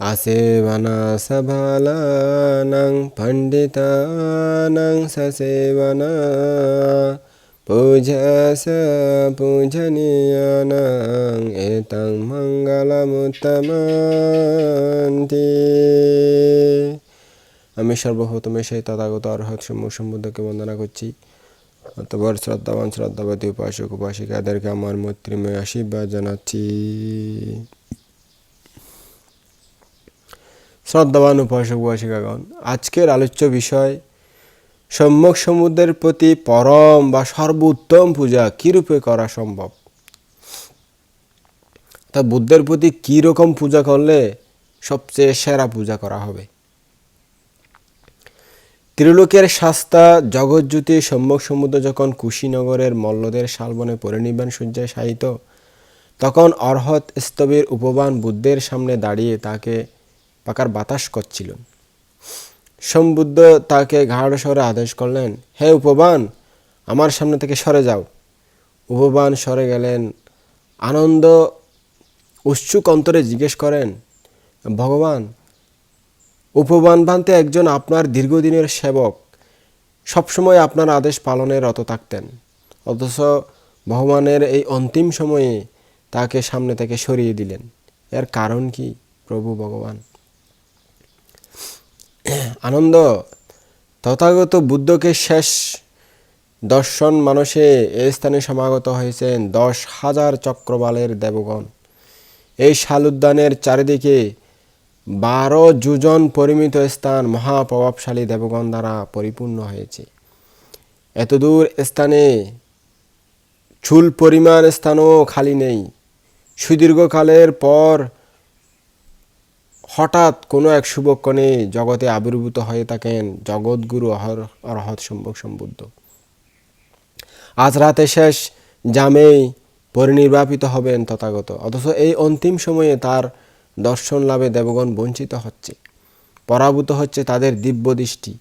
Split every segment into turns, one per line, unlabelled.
আসেবনাসভালানাং পণ্ডিত সসেবনা পূজস পূজনীয়ানাং এতং মঙ্গলমুত্তমন্তি আমি সর্বপ্রথমে সেই তথাগত অর্হত সমূহ বন্দনা করছি। অতবর শ্রদ্ধাবান, শ্রদ্ধাবতী, উপাসক, উপাসিকাদেরকে আমার মৈত্রীময় আশীর্বাদ জানাচ্ছি। শ্রদ্ধাবান উপাসক উপাসিকাগণ আজকের আলোচ্য বিষয় সম্যক সমুদ্রের প্রতি পরম বা সর্বোত্তম পূজা কীরূপে করা সম্ভব? তা বুদ্ধের প্রতি কী রকম পূজা করলে সবচেয়ে সেরা পূজা করা হবে? ত্রিলোকের শাস্তা জগজ্যোতি সম্যক সমুদ্র যখন কুশীনগরের মল্লদের শালবনে পরিনির্বাণ সজ্জায় শায়িত, তখন অর্হৎ স্তবের উপবান বুদ্ধের সামনে দাঁড়িয়ে তাকে পাকার বাতাস করছিল। সম্বুদ্ধ তাকে ঘাড় সরে আদেশ করলেন, হে উপবান, আমার সামনে থেকে সরে যাও। উপবান সরে গেলেন। আনন্দ উৎসুক অন্তরে জিজ্ঞেস করেন, ভগবান, উপবান ভান্তে একজন আপনার দীর্ঘদিনের সেবক, সবসময় আপনার আদেশ পালনে রত থাকতেন, অথচ ভগবানের এই অন্তিম সময়ে তাকে সামনে থেকে সরিয়ে দিলেন। এর কারণ কি, প্রভু ভগবান? আনন্দ। তথাগত বুদ্ধকে শেষ দর্শন মানুষে এ স্থানে সমাগত হয়েছেন দশ হাজার চক্রবালের দেবগণ। এই শাল উদ্যানের চারিদিকে বারো যুজন পরিমিত স্থান মহাপ্রভাবশালী দেবগণ দ্বারা পরিপূর্ণ হয়েছে। এতদূর স্থানে চুল পরিমাণ স্থানও খালি নেই। সুদীর্ঘকালের পর হঠাৎ কোনো এক শুভক্ষণে জগতে আবির্ভূত হয়ে থাকেন জগৎগুরু অহর, অরহৎ সম্ভব সম্বুদ্ধ আজ রাতে শেষ জামেই পরিনির্বাপিত হবেন তথাগত, অথচ এই অন্তিম সময়ে তার দর্শন লাভে দেবগণ বঞ্চিত হচ্ছে, পরাভূত হচ্ছে তাদের দিব্য দৃষ্টি।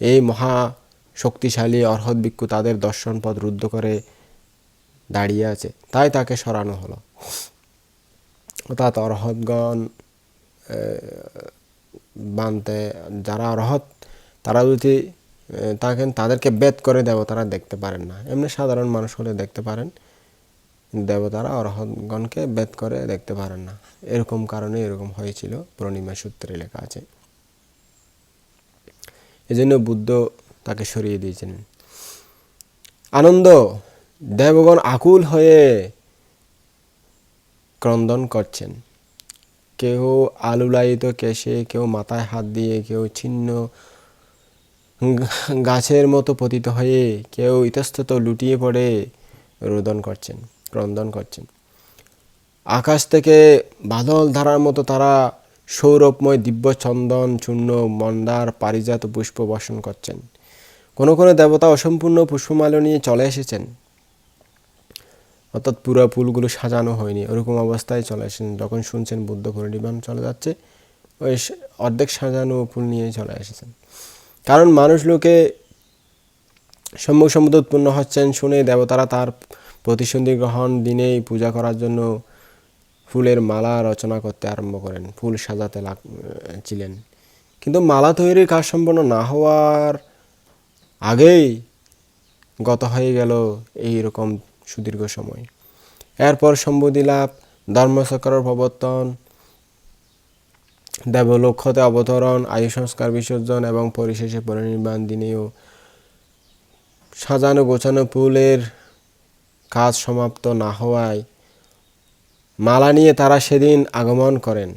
এই মহা শক্তিশালী অর্হৎ ভিক্ষু তাদের দর্শন পথ রুদ্ধ করে দাঁড়িয়ে আছে, তাই তাকে সরানো হলো। অর্থাৎ অর্হৎগণ বানতে, যারা অর্হৎ তারা যদি থাকেন, তাদেরকে বেদ করে দেবতারা দেখতে পারেন না। এমনি সাধারণ মানুষ হলে দেখতে পারেন, দেবতারা অরহৎগণকে বেদ করে দেখতে পারেন না। এরকম কারণে এরকম হয়েছিল, পূর্ণিমা সূত্রে লেখা আছে। এজন্য বুদ্ধ তাকে সরিয়ে দিয়েছেন। আনন্দ, দেবগণ আকুল হয়ে ক্রন্দন করছেন। কেউ আলুলায়িত কেশে কেউ মাথায় হাত দিয়ে কেউ ছিন্ন গাছের মতো পতিত হয়ে কেউ ইতস্তত লুটিয়ে পড়ে রোদন করছেন, ক্রন্দন করছেন। আকাশ থেকে বাদল ধারার মতো তারা সৌরভময় দিব্য চন্দন চূর্ণ, মন্দার পারিজাত পুষ্প বর্ষণ করছেন। কোনো কোনো দেবতা অসম্পূর্ণ পুষ্পমাল্য নিয়ে চলে এসেছেন। অর্থাৎ পুরো ফুলগুলো সাজানো হয়নি। ওরকম অবস্থায় চলে আসেন। যখন শুনছেন বুদ্ধ পরিনির্বাণ চলে যাচ্ছে ওই অর্ধেক সাজানো ফুল নিয়ে চলে এসেছেন। কারণ মানুষ লোকে সম্মুখ সম্মুখ উৎপন্ন হচ্ছেন শুনে দেবতারা তার প্রতিসন্ধি গ্রহণ দিনেই পূজা করার জন্য ফুলের মালা রচনা করতে আরম্ভ করেন, ফুল সাজাতে লাগ, ছিলেন। কিন্তু মালা তৈরির কাজ সম্পন্ন না হওয়ার আগেই গত হয়ে গেল এই রকম সুদীর্ঘ সময়। এরপর সম্বোধি লাভ, ধর্মচক্রের প্রবর্তন, দেবলক্ষতে অবতরণ আয়ু সংস্কার বিসর্জন এবং পরিশেষে পরিনির্বাণ দিনেও সাজানো গোছানো ফুলের কাজ সমাপ্ত না হওয়ায় মালা নিয়ে তারা সেদিন আগমন করেন।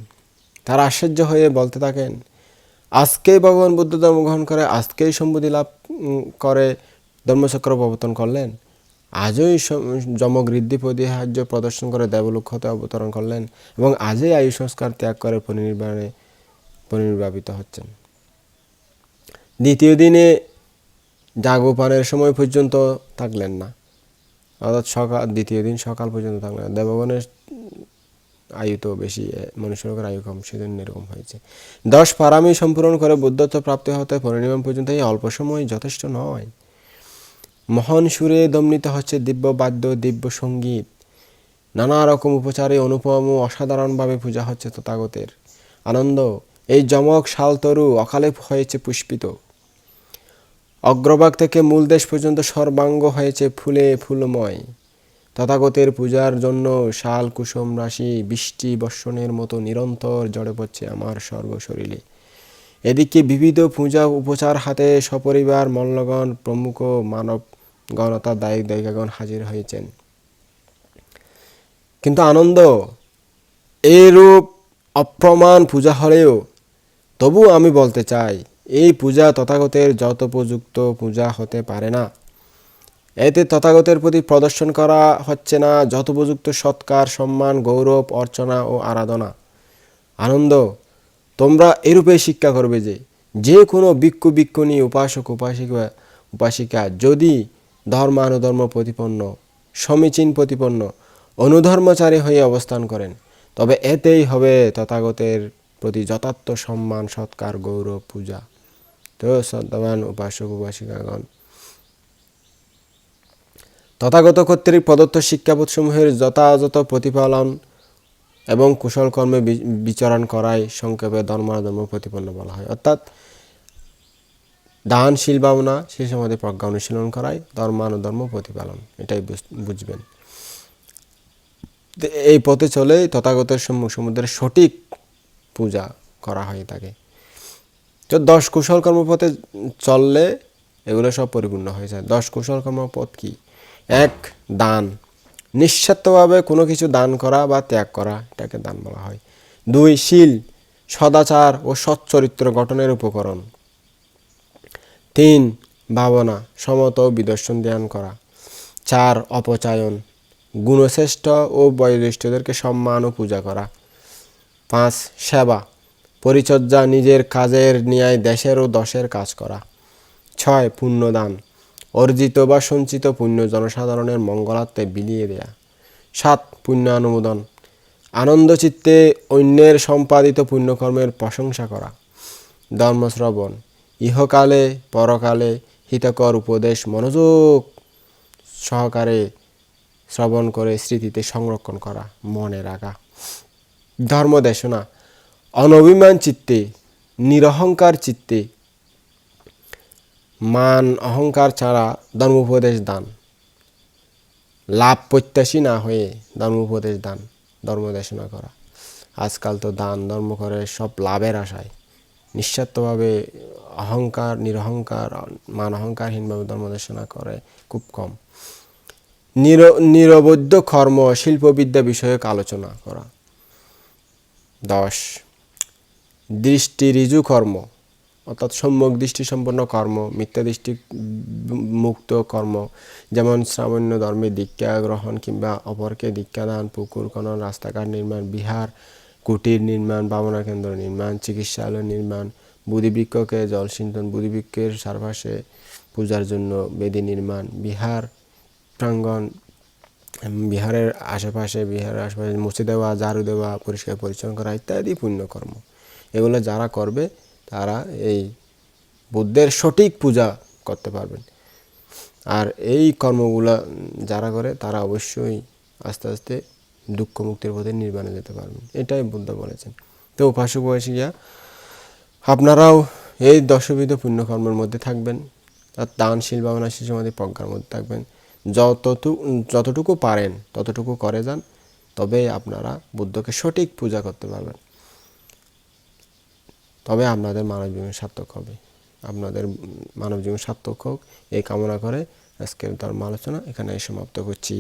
তারা আশ্চর্য হয়ে বলতে থাকেন, আজকেই ভগবান বুদ্ধ ধর্মগ্রহণ করে, আজকেই সম্বোধি লাভ করে ধর্মচক্র প্রবর্তন করলেন? আজই যমগৃদ্ধি পরিহার্য প্রদর্শন করে দেবলক্ষতে অবতরণ করলেন এবং আজই আয়ু সংস্কার ত্যাগ করে পরিনির্বাণে পরিনির্বাপিত হচ্ছেন। দ্বিতীয় দিনে জাগোপানের সময় পর্যন্ত থাকলেন না। অর্থাৎ সকাল, দ্বিতীয় দিন সকাল পর্যন্ত থাকলেন না। দেবগণের আয়ু তো বেশি মনুষ্যলোকের আয়ু কম, সেজন্য এরকম হয়েছে। দশ পারামি সম্পূরণ করে বুদ্ধত্ব প্রাপ্তি হতে পরিনির্মাণ পর্যন্ত এই অল্প সময় যথেষ্ট নয়। মহান সুরে দমনিত হচ্ছে দিব্য বাদ্য, দিব্য সংগীত। নানা রকম উপচারে অনুপম ও অসাধারণভাবে পূজা হচ্ছে তথাগতের। আনন্দ, এই যমক শালতরু অকালে হয়েছে পুষ্পিত। অগ্রভাগ থেকে মূল দেশ পর্যন্ত সর্বাঙ্গ হয়েছে ফুলে ফুলময়। তথাগতের পূজার জন্য শাল, কুসুম, রাশি, বৃষ্টি, বর্ষণের মতো নিরন্তর জড়ে পড়ছে আমার সর্বশরীরে। এদিকে বিবিধ পূজা উপচার হাতে সপরিবার মল্লগণ, প্রমুখ মানব গণতা দায়িক দায়িকাগণ হাজির হয়েছেন। কিন্তু আনন্দ এরূপ অপ্রমাণ পূজা হলেও তবু আমি বলতে চাই, এই পূজা তথাগতের যথোপযুক্ত পূজা হতে পারে না। এতে তথাগতের প্রতি প্রদর্শন করা হচ্ছে না যথোপযুক্ত সৎকার, সম্মান, গৌরব, অর্চনা ও আরাধনা। আনন্দ, তোমরা এরূপে শিক্ষা করবে যে যে কোনো ভিক্ষু ভিক্ষুণী, উপাসক, উপাসিকা উপাসিকা যদি ধর্মানুধর্ম প্রতিপন্ন সমীচীন প্রতিপন্ন অনুধর্মচারী হয়ে অবস্থান করেন। তবে এতেই হবে তথাগতের প্রতি যথার্থ সম্মান, সৎকার, গৌরব, পূজা। তো শ্রদ্ধাবান উপাসক, উপাসিকাগণ, তথাগত কর্তৃক প্রদত্ত শিক্ষাবোধসমূহের যথাযথ প্রতিপালন এবং কুশল কর্মে বি- বিচরণ করাই সংক্ষেপে ধর্মাধর্ম প্রতিপন্ন বলা হয়। অর্থাৎ দানশীল ভাবনা সেই সমাধি প্রজ্ঞা অনুশীলন করাই ধর্মানুধর্ম প্রতিপালন। এটাই বুঝ- বুঝবেন। এই পথে চলেই তথাগতের সম্মুখ সমুদ্রের সঠিক পূজা করা হয়ে থাকে তো দশ কুশল কর্মপথে চললে এগুলো সব পরিপূর্ণ হয়ে যায়। দশ কুশল কর্মপথ কি? এক, দান। নিঃস্বার্থভাবে কোনো কিছু দান করা বা ত্যাগ করা, এটাকে দান বলা হয়। দুই, শীল, সদাচার ও সচ্চরিত্র গঠনের উপকরণ। তিন, ভাবনা, সমত বিদর্শন ধ্যান করা। চার, অপচায়ন, গুণশ্রেষ্ঠ ও বয়োজ্যেষ্ঠদেরকে সম্মান ও পূজা করা। পাঁচ, সেবা, পরিচর্যা নিজের কাজের ন্যায় দেশের ও দশের কাজ করা। ছয়, পুণ্যদান, অর্জিত বা সঞ্চিত পুণ্য জনসাধারণের মঙ্গলার্থে বিলিয়ে দেয়া। সাত পুণ্য অনুমোদন আনন্দচিত্তে অন্যের সম্পাদিত পুণ্যকর্মের প্রশংসা করা। ধর্মশ্রবণ ইহকালে, পরকালে হিতকর উপদেশ মনোযোগ সহকারে শ্রবণ করে স্মৃতিতে সংরক্ষণ করা, মনে রাখা। ধর্মদেশনা অনভিমান চিত্তে, নিরহংকার চিত্তে, মান অহংকার ছাড়া ধর্মোপদেশ দান। লাভ প্রত্যাশী না হয়ে ধর্মোপদেশ দান ধর্মদেশনা করা। আজকাল তো দান, ধর্ম করে সব লাভের আশায়। নিঃস্বার্থভাবে অহংকার, নিরহংকার, মান অহংকারহীনভাবে ধর্মদেশনা করে খুব কম। নির, নিরবৈধ কর্ম, শিল্পবিদ্যা বিষয়ক আলোচনা করা। দশ দৃষ্টি ঋজু কর্ম, অর্থাৎ সম্যক দৃষ্টি সম্পন্ন কর্ম, মিথ্যা দৃষ্টি মুক্ত কর্ম, যেমন শ্রাবণ্য ধর্মে দীক্ষা গ্রহণ কিংবা অপরকে দীক্ষাদান, পুকুর খনন, রাস্তাঘাট নির্মাণ, বিহার কুটির নির্মাণ ভাবনা কেন্দ্র নির্মাণ, চিকিৎসালয় নির্মাণ বুধিবৃক্ষকে জলসিঞ্চন বুধিবৃক্ষের চারপাশে পূজার জন্য বেদি নির্মাণ, বিহার প্রাঙ্গণ, বিহারের আশেপাশে বিহারের আশেপাশে মুছে দেওয়া, ঝাড়ু দেওয়া, পরিষ্কার পরিচ্ছন্ন করা ইত্যাদি পুণ্যকর্ম। এগুলো যারা করবে, তারা এই বুদ্ধের সঠিক পূজা করতে পারবেন। আর এই কর্মগুলো যারা করে, তারা অবশ্যই আস্তে আস্তে দুঃখ মুক্তির পথে নির্বাণে যেতে পারবেন। এটাই বুদ্ধ বলেছেন। তো উপাসক বয়সীরা আপনারাও এই দশবিধ পুণ্যকর্মের মধ্যে থাকবেন আর দানশীল ভাবনাশীল সমাধি প্রজ্ঞার মধ্যে থাকবেন। যতটুকু যতটুকু পারেন, ততটুকু করে যান, তবে আপনারা বুদ্ধকে সঠিক পূজা করতে পারবেন। তবে আপনাদের মানব জীবন সার্থক হবে। আপনাদের মানব জীবন সার্থক হোক। এই কামনা করে আজকের ধর্ম আলোচনা এখানে সমাপ্ত করছি।